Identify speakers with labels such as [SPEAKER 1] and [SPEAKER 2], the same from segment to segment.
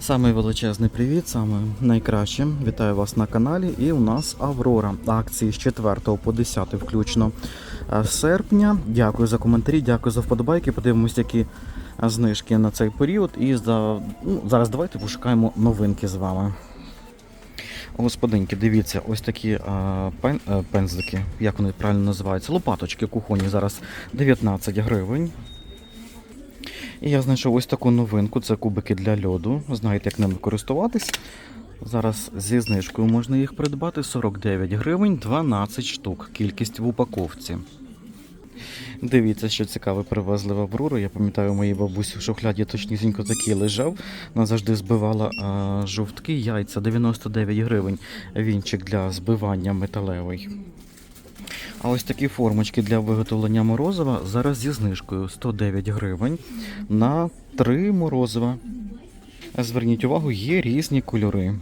[SPEAKER 1] Самий величезний привіт, саме найкраще. Вітаю вас на каналі. І у нас Аврора. Акції з 4 по 10 включно е, серпня. Дякую за коментарі, дякую за вподобайки. Подивимось, які е, знижки на цей період. І за... ну, зараз давайте пошукаємо новинки з вами. Господинки, дивіться, ось такі е, пен, е, пензлики, як вони правильно називаються, лопаточки кухонні зараз 19 гривень. І я знайшов ось таку новинку, це кубики для льоду. Знаєте, як ними користуватись. Зараз зі знижкою можна їх придбати 49 гривень, 12 штук. Кількість в упаковці. Дивіться, що цікаве привезли в Аврору. Я пам'ятаю, моїй бабусі в шухляді точнісінько такий лежав. Вона завжди збивала а, жовтки, яйця 99 гривень. Вінчик для збивання металевий. А ось такі формочки для виготовлення морозива зараз зі знижкою 109 гривень на 3 морозива. Зверніть увагу, є різні кольори.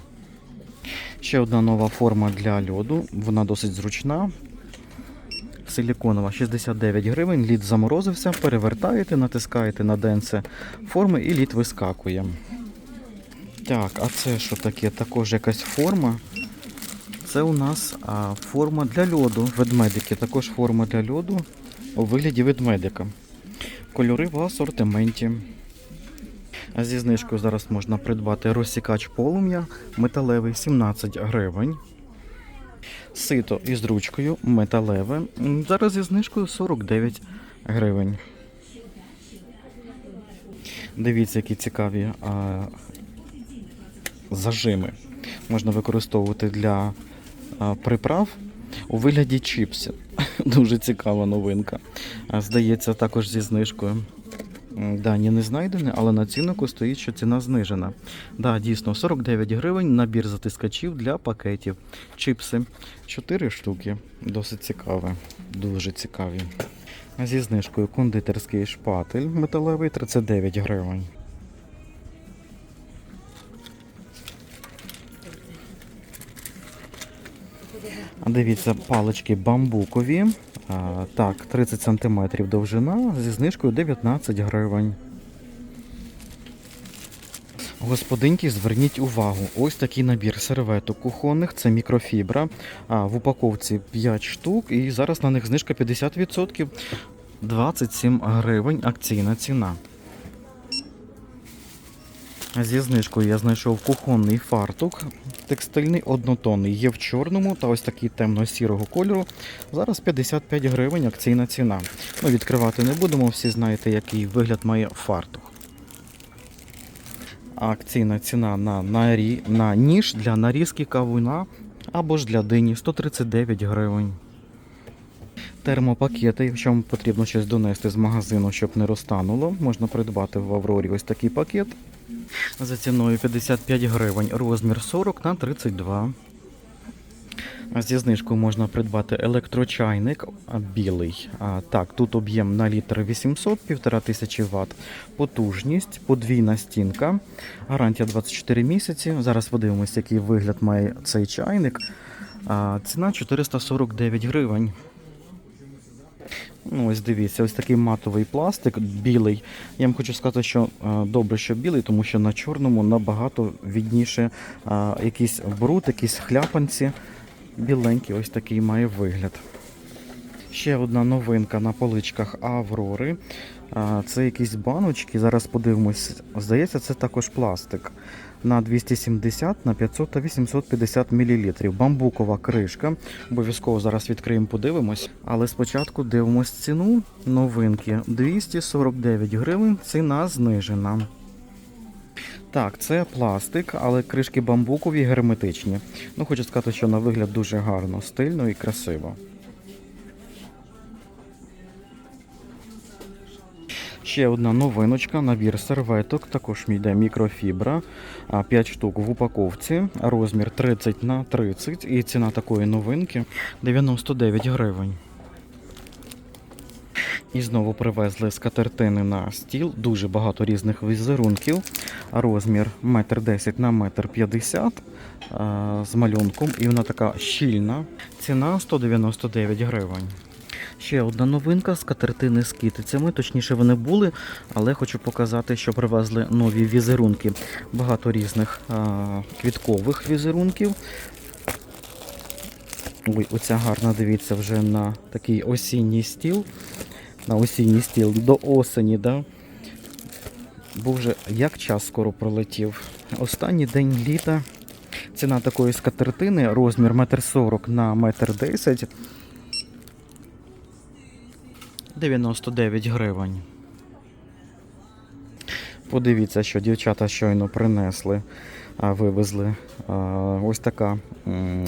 [SPEAKER 1] Ще одна нова форма для льоду, вона досить зручна. Силіконова 69 гривень, лід заморозився, перевертаєте, натискаєте на денце форми і лід вискакує. Так, а це що таке? Також якась форма. Це у нас форма для льоду. Ведмедики. Також форма для льоду у вигляді ведмедика. Кольори в асортименті. Зі знижкою зараз можна придбати розсікач полум'я металевий 17 гривень. Сито із ручкою металеве. Зараз зі знижкою 49 гривень. Дивіться, які цікаві а, зажими. Можна використовувати для приправ у вигляді чіпсів. Дуже цікава новинка. Здається, також зі знижкою. Дані не знайдені, але на ціннику стоїть, що ціна знижена. Да, дійсно, 49 гривень набір затискачів для пакетів. Чіпси 4 штуки. Досить цікаве. Дуже цікаві. Зі знижкою кондитерський шпатель металевий 39 гривень. Дивіться, палички бамбукові. А, так, 30 см довжина зі знижкою 19 гривень. Господинки, зверніть увагу, ось такий набір серветок кухонних, це мікрофібра. А, в упаковці 5 штук, і зараз на них знижка 50%. 27 гривень акційна ціна. Зі знижкою я знайшов кухонний фартук текстильний однотонний. Є в чорному та ось такий темно-сірого кольору. Зараз 55 гривень акційна ціна. Ну, відкривати не будемо, всі знаєте, який вигляд має фартух. Акційна ціна на, нарі... на ніж для нарізки кавуна або ж для дині 139 гривень. Термопакети, якщо вам потрібно щось донести з магазину, щоб не розтануло, можна придбати в Аврорі ось такий пакет за ціною 55 гривень, розмір 40 на 32. Зі знижкою можна придбати електрочайник білий. А, так, тут об'єм на літр 800, 1500 Вт, потужність, подвійна стінка, гарантія 24 місяці. Зараз подивимося, який вигляд має цей чайник. А, ціна 449 гривень. Ну, ось дивіться, ось такий матовий пластик, білий. Я вам хочу сказати, що е, добре, що білий, тому що на чорному набагато відніше е, якийсь бруд, якісь хляпанці. Біленький ось такий має вигляд. Ще одна новинка на поличках Аврори. Це якісь баночки. Зараз подивимось. Здається, це також пластик. На 270, на 500 та 850 мл. Бамбукова кришка. Обов'язково зараз відкриємо, подивимось. Але спочатку дивимось ціну новинки. 249 гривень. Ціна знижена. Так, це пластик, але кришки бамбукові герметичні. Ну, хочу сказати, що на вигляд дуже гарно, стильно і красиво. Ще одна новиночка, набір серветок, також йде мікрофібра, 5 штук в упаковці, розмір 30 на 30 і ціна такої новинки 99 гривень. І знову привезли скатертини на стіл, дуже багато різних візерунків. Розмір 1,10 на 1,50 м з малюнком, і вона така щільна. Ціна 199 гривень. Ще одна новинка з катертини з китицями. Точніше, вони були, але хочу показати, що привезли нові візерунки. Багато різних а, квіткових візерунків. Ой, оця гарна, дивіться, вже на такий осінній стіл. На осінній стіл до осені, да? Бо вже як час скоро пролетів. Останній день літа. Ціна такої скатертини, розмір 1,40 на 1,10 м. 99 гривень. Подивіться, що дівчата щойно принесли, вивезли ось така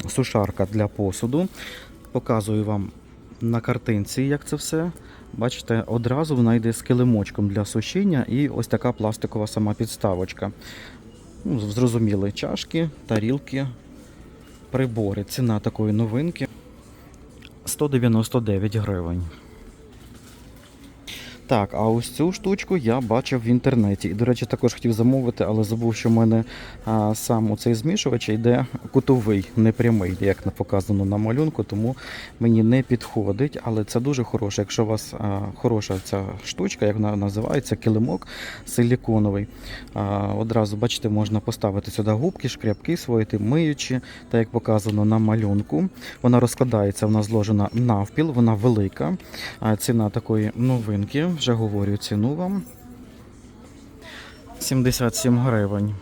[SPEAKER 1] сушарка для посуду. Показую вам на картинці, як це все. Бачите, одразу вона йде з килимочком для сушіння і ось така пластикова сама підставочка. Ну, зрозуміли, чашки, тарілки, прибори. Ціна такої новинки 199 гривень. Так, а ось цю штучку я бачив в інтернеті. І, до речі, також хотів замовити, але забув, що в мене а, сам цей змішувач йде кутовий, не прямий, як показано на малюнку, тому мені не підходить. Але це дуже хороше. Якщо у вас а, хороша ця штучка, як вона називається, килимок силіконовий. А, одразу, бачите, можна поставити сюди губки, шкрябки свої, миючі, так як показано на малюнку. Вона розкладається, вона зложена навпіл, вона велика. А ціна такої новинки, вже говорю ціну вам. 77 гривень.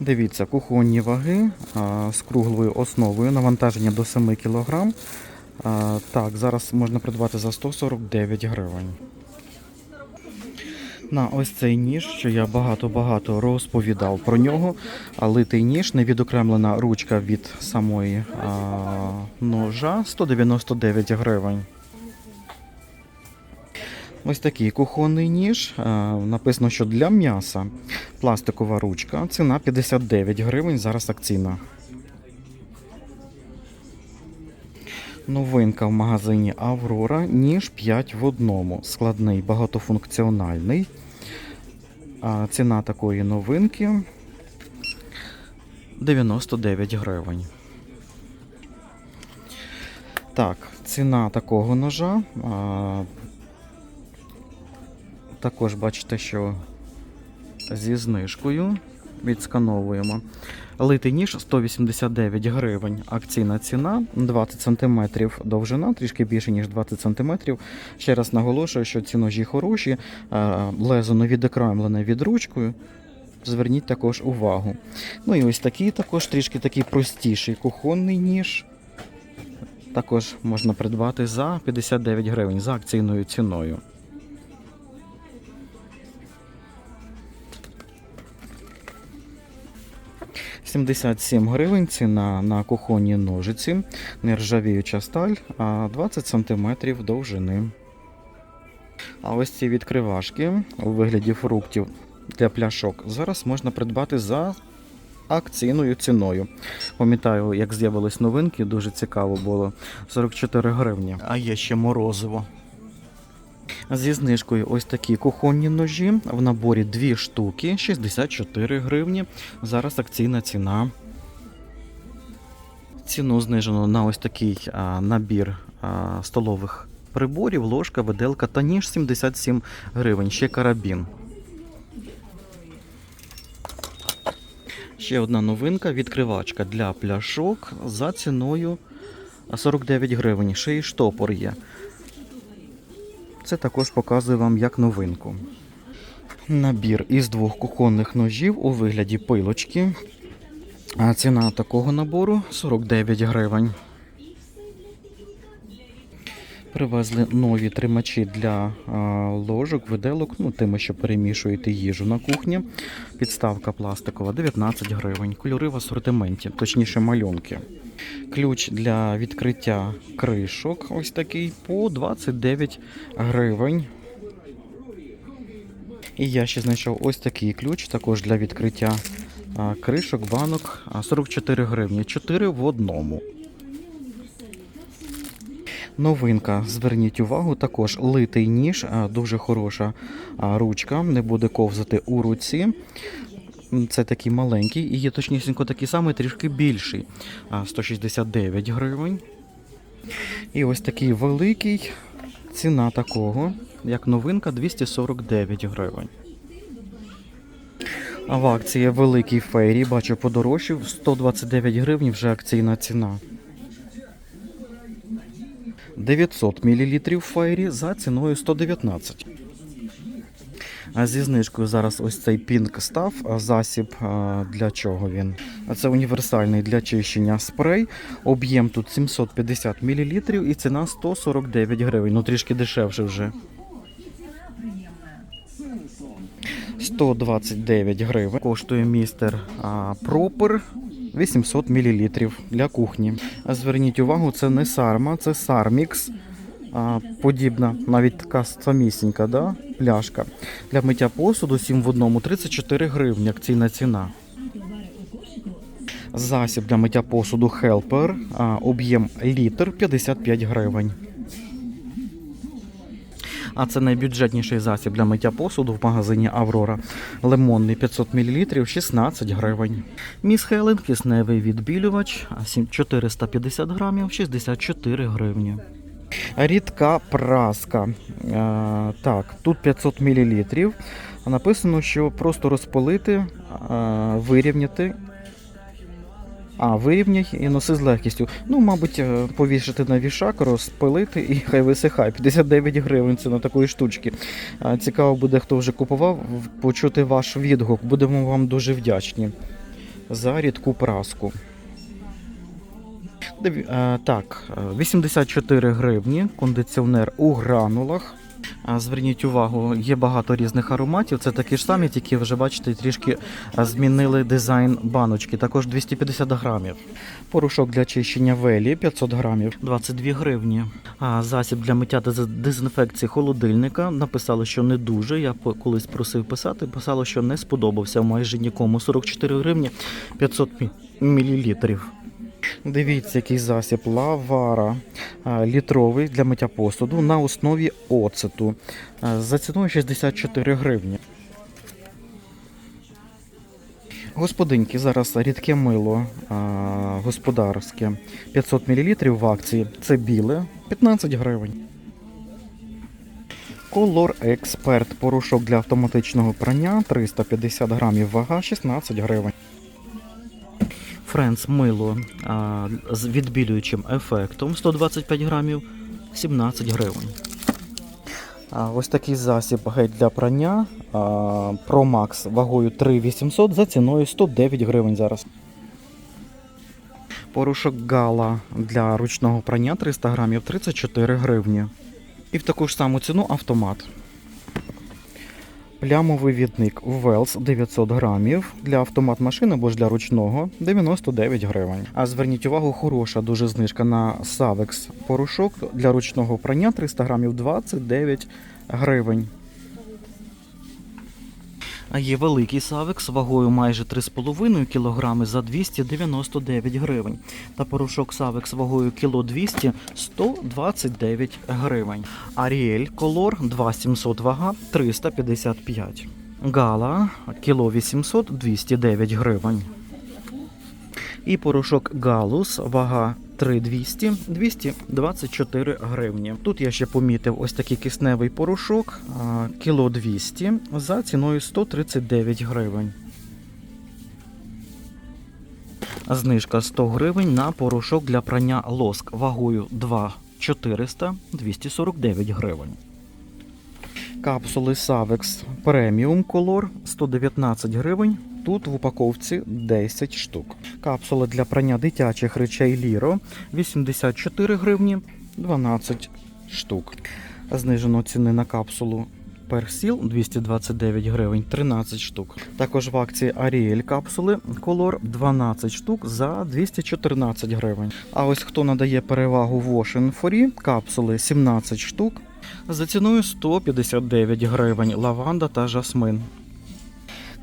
[SPEAKER 1] Дивіться, кухонні ваги а, з круглою основою, навантаження до 7 кг. А, так, зараз можна придбати за 149 гривень. На ось цей ніж, що я багато-багато розповідав про нього. А литий ніж, невідокремлена ручка від самої а, ножа 199 гривень. Ось такий кухонний ніж. Написано, що для м'яса. Пластикова ручка. Ціна 59 гривень. Зараз акційна. Новинка в магазині Аврора. Ніж 5 в одному. Складний, багатофункціональний. Ціна такої новинки 99 гривень. Так, ціна такого ножа. Також бачите, що зі знижкою відскановуємо. Литий ніж 189 гривень. Акційна ціна 20 см довжина, трішки більше, ніж 20 см. Ще раз наголошую, що ці ножі хороші, лезо не відокремлене від ручкою. Зверніть також увагу. Ну і ось такий також трішки такий простіший кухонний ніж. Також можна придбати за 59 гривень за акційною ціною. – 77 гривень ціна на кухонні ножиці, нержавіюча сталь, а 20 см довжини. А ось ці відкривашки у вигляді фруктів для пляшок зараз можна придбати за акційною ціною. Пам'ятаю, як з'явились новинки, дуже цікаво було. 44 гривні. А є ще морозиво. Зі знижкою ось такі кухонні ножі. В наборі дві штуки, 64 гривні. Зараз акційна ціна. Ціну знижено на ось такий а, набір а, столових приборів, ложка, виделка та ніж 77 гривень. Ще карабін. Ще одна новинка відкривачка для пляшок за ціною 49 гривень. Ще й штопор є. Це також показую вам як новинку. Набір із двох кухонних ножів у вигляді пилочки. Ціна такого набору 49 гривень. Привезли нові тримачі для а, ложок, виделок, ну тими, що перемішуєте їжу на кухні. Підставка пластикова 19 гривень. Кольори в асортименті, точніше малюнки. Ключ для відкриття кришок ось такий по 29 гривень. І я ще знайшов ось такий ключ, також для відкриття а, кришок, банок а, 44 гривні. 4 в одному. Новинка, зверніть увагу, також литий ніж, дуже хороша ручка, не буде ковзати у руці. Це такий маленький і є точнісінько такий самий, трішки більший. 169 гривень. І ось такий великий. Ціна такого, як новинка, 249 гривень. А в акції великий фейрі, бачу, подорожчав 129 гривень вже акційна ціна. 900 мл фейрі за ціною 119. А зі знижкою зараз ось цей пінк став засіб. Для чого він? Це універсальний для чищення спрей. Об'єм тут 750 мл і ціна 149 гривень. Ну трішки дешевше вже. 129 гривень. Коштує містер Пропер 800 мл для кухні. Зверніть увагу, це не сарма, це сармікс. Подібна, навіть така самісінька, да? пляшка. Для миття посуду 7 в одному 34 гривні, акційна ціна. Засіб для миття посуду Helper, об'єм літр 55 гривень. А це найбюджетніший засіб для миття посуду в магазині Аврора. Лимонний 500 мл 16 гривень. Міс Хелен кисневий відбілювач 450 грамів 64 гривні. Рідка праска. А, так, тут 500 мл. Написано, що просто розпилити, а, вирівняти. А, вирівняй і носи з легкістю. Ну, мабуть, е, повішати на вішак, розпилити і хай висихає. 59 гривень це на такої штучки. Цікаво буде, хто вже купував, почути ваш відгук. Будемо вам дуже вдячні за рідку праску. Е, Так, е, 84 гривні, кондиціонер у гранулах. Зверніть увагу, є багато різних ароматів. Це такі ж самі, тільки вже бачите, трішки змінили дизайн баночки. Також 250 грамів. Порошок для чищення велі 500 грамів, 22 гривні. Засіб для миття та дезінфекції холодильника написали, що не дуже. Я колись просив писати, писало, що не сподобався майже нікому. 44 гривні 500 мі- мілілітрів. Дивіться, який засіб лавара літровий для миття посуду на основі оцету за ціною 64 гривні. Господинки, зараз рідке мило а, господарське 500 мл в акції. Це біле 15 гривень. Color Expert порошок для автоматичного прання 350 грамів вага 16 гривень. Френс мило а, з відбілюючим ефектом 125 грамів 17 гривень. А, ось такий засіб геть для прання а, Pro Max вагою 3800 за ціною 109 гривень зараз. Порошок Гала для ручного прання 300 грамів 34 гривні. І в таку ж саму ціну автомат. Плямовий відник Wells 900 грамів для автомат машин або ж для ручного 99 гривень. А зверніть увагу, хороша дуже знижка на Savex порошок для ручного прання 300 грамів 29 гривень. А є великий савекс вагою майже 3,5 кг за 299 гривень. Та порошок савекс вагою кіло 200 129 гривень. Аріель Колор 2700 вага 355. Гала кіло 800 209 гривень. І порошок Галус, вага 3200 224 гривні. Тут я ще помітив ось такий кисневий порошок, кіло 200 за ціною 139 гривень. Знижка 100 гривень на порошок для прання лоск вагою 2 400 249 гривень. Капсули Savex Premium Color 119 гривень. Тут в упаковці 10 штук. Капсули для прання дитячих речей Ліро 84 гривні 12 штук. Знижено ціни на капсулу Персіл 229 гривень 13 штук. Також в акції Ariel капсули Color 12 штук за 214 гривень. А ось хто надає перевагу Free, капсули 17 штук за ціною 159 гривень лаванда та жасмин.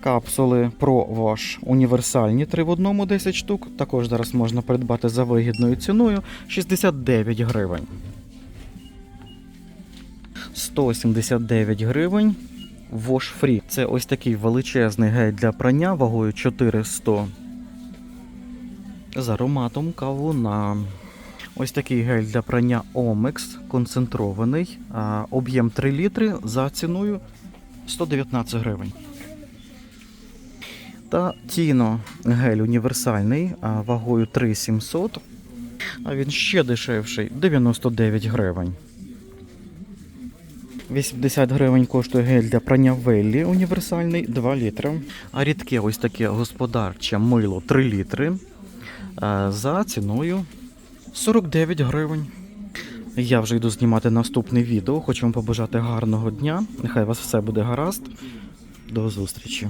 [SPEAKER 1] Капсули Pro Wash універсальні 3 в одному 10 штук. Також зараз можна придбати за вигідною ціною 69 гривень. 179 гривень. Wash Free. Це ось такий величезний гель для прання вагою 400 з ароматом кавуна. Ось такий гель для прання Омекс концентрований, об'єм 3 літри за ціною 119 гривень. Та Тіно гель універсальний вагою 3700, а він ще дешевший 99 гривень. 80 гривень коштує гель для прання Веллі універсальний 2 літри. А рідке ось таке господарче мило 3 літри за ціною 49 гривень. Я вже йду знімати наступне відео. Хочу вам побажати гарного дня. Нехай у вас все буде гаразд. До зустрічі.